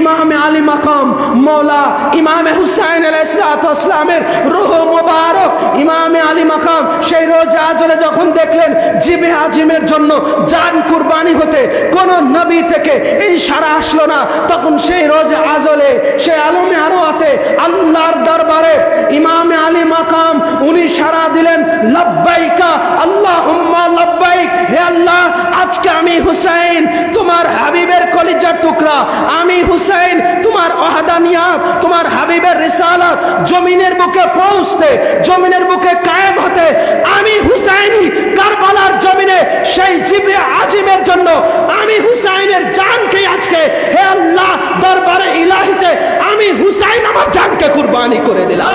ইমামে আলী মাকাম, মৌলা ইমামে হুসাইন আলাইসলামের রুহ মোবারক ইমামে আলী মাকাম সেই রোজে আজলে যখন দেখলেন জিবে আজিমের জন্য জান কুরবানি হতে কোন নবী থেকে এই সারা আসলো না, তখন সেই রোজে আজলে, সেই আলমে আরোয়াতে আল্লাহর দরবারে ইমামে আলী মাকাম উনি সারা দিলেন, লব্বাইকা আল্লাহ লব্বাইক, হে আল্লাহ, আজকে আমি হুসাইন টুকরা। আমি হুসাইন, তোমার অহাদানিয়াত তোমার হাবিবের রিসালাত জমিনের বুকে পৌঁছতে, জমিনের বুকে কায়েম হতে, আমি হুসাইনি কারবালার জমিনে সেই জিবে আজিমের জন্য, আমি হুসাইনের জানকে আজকে, হে আল্লাহ, দরবারে ইলাহিতে, আমি হুসাইন আমার জানকে কুরবানি করে দিলাম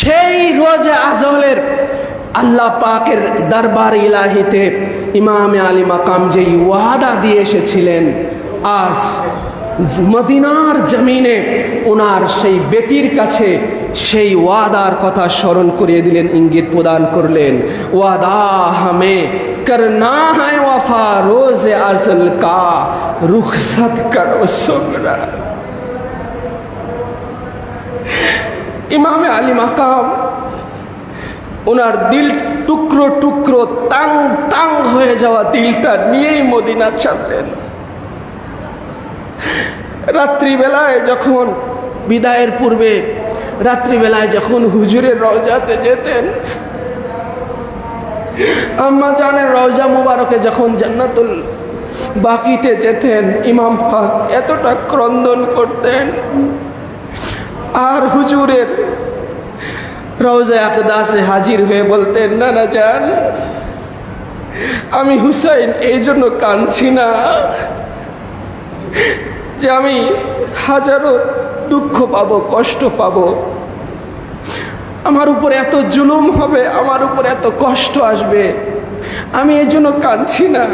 সেই রোজে আমাদের আল্লাহ পাকের দরবার ইলাহিতে ইমামে আলী মাকাম যেই ওয়াদা দিয়ে এসেছিলেন, আজ মদিনার জমিনে ওনার সেই বেটির কাছে সেই ওয়াদার কথা স্মরণ করিয়ে দিলেন, ইঙ্গিত প্রদান করলেন, ওয়াদা হামে করনা হ্যাঁ ওয়াফা রোজ আসল কা রুখসত করো ইমামে আলী মাকাম ওনার দিল টুকরো টুকরো তাং তাং হয়ে যাওয়া দিলটা নিয়েই মদিনা ছাড়লেন। রাত্রিবেলায় যখন বিদায়ের পূর্বে, রাত্রিবেলায় যখন হুজুরের রওজাতে যেতেন, আম্মা জানের রওজা মুবারকে যখন জান্নাতুল বাকিতে যেতেন, ইমাম ফাক এতটা ক্রন্দন করতেন, আর হুজুরের রওজা আকদাসে হাজির হয়ে বলতেন, না না, যান। আমি হুসাইন, এই জন্য কাঁদছি না যে আমি হাজারো দুঃখ পাবো, কষ্ট পাব। আমার উপর এত জুলুম হবে, আমার উপর এত কষ্ট আসবে। আমি এই জন্য কাঁদছি না।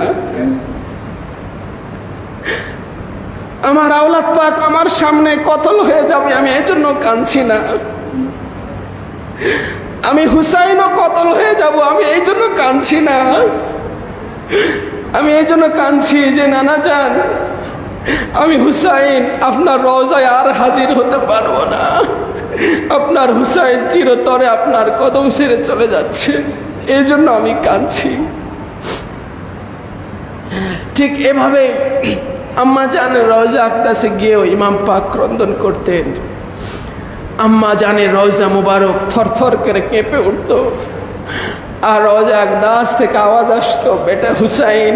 আমার আওলাদ পাক আমার সামনে কতল হয়ে যাবে, আমি এই জন্য কাঁদছি না। আমি হুসাইনও কতল হয়ে যাব? আমি এই জন্য কাঁদছি না। আমি এই জন্য কাঁদছি যে, নানা যান আমি হুসাইন, আপনার রওজায় আর হাজির হতে পারব না। আপনার হুসাইন চিরতরে আপনার কদম সেরে চলে যাচ্ছে। এই জন্য আমি কাঁদছি। ঠিক এভাবে আম্মা জানের রওজা আক্তাসে গিয়েও ইমাম পাক ক্রন্দন করতেন। আম্মা জানের রওজা মুবারক থরথর করে কেঁপে উঠত। আর রওজা আকদাস থেকে আওয়াজ আসতো, বেটা হুসাইন,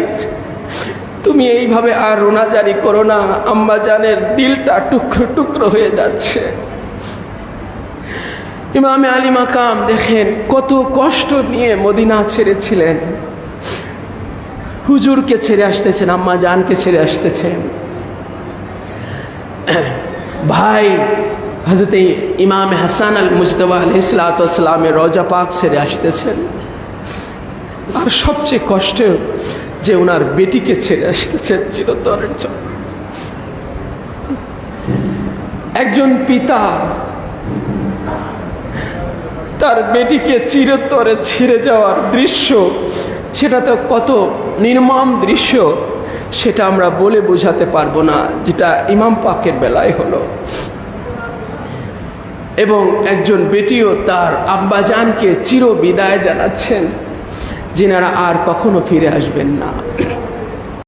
তুমি এইভাবে আর রোনাজারি করো না। আম্মা জানের দিলটা টুকরো টুকরো হয়ে যাচ্ছে। ইমামে আলী মাকাম দেখেন কত কষ্ট নিয়ে মদিনা ছেড়েছিলেন। হুজুরকে ছেড়ে আসতেছেন, আম্মা জানকে ছেড়ে আসতেছেন। ভাই হজরত ইমাম হাসান আল মুজতবা আলহিসামের রজা পাক ছেড়ে আসতেছেন। আর সবচেয়ে কষ্টে যে ওনার বেটিকে ছেড়ে আসতেছেন চিরতরের জন্য। একজন পিতা তার বেটিকে চিরতরে ছিঁড়ে যাওয়ার দৃশ্য, সেটা তো কত নির্মম দৃশ্য, সেটা আমরা বলে বোঝাতে পারব না, যেটা ইমাম পাকের বেলায় হলো। এবং একজন বেটিও তার আব্বাজানকে চির বিদায় জানাচ্ছেন যিনারা আর কখনো ফিরে আসবেন না।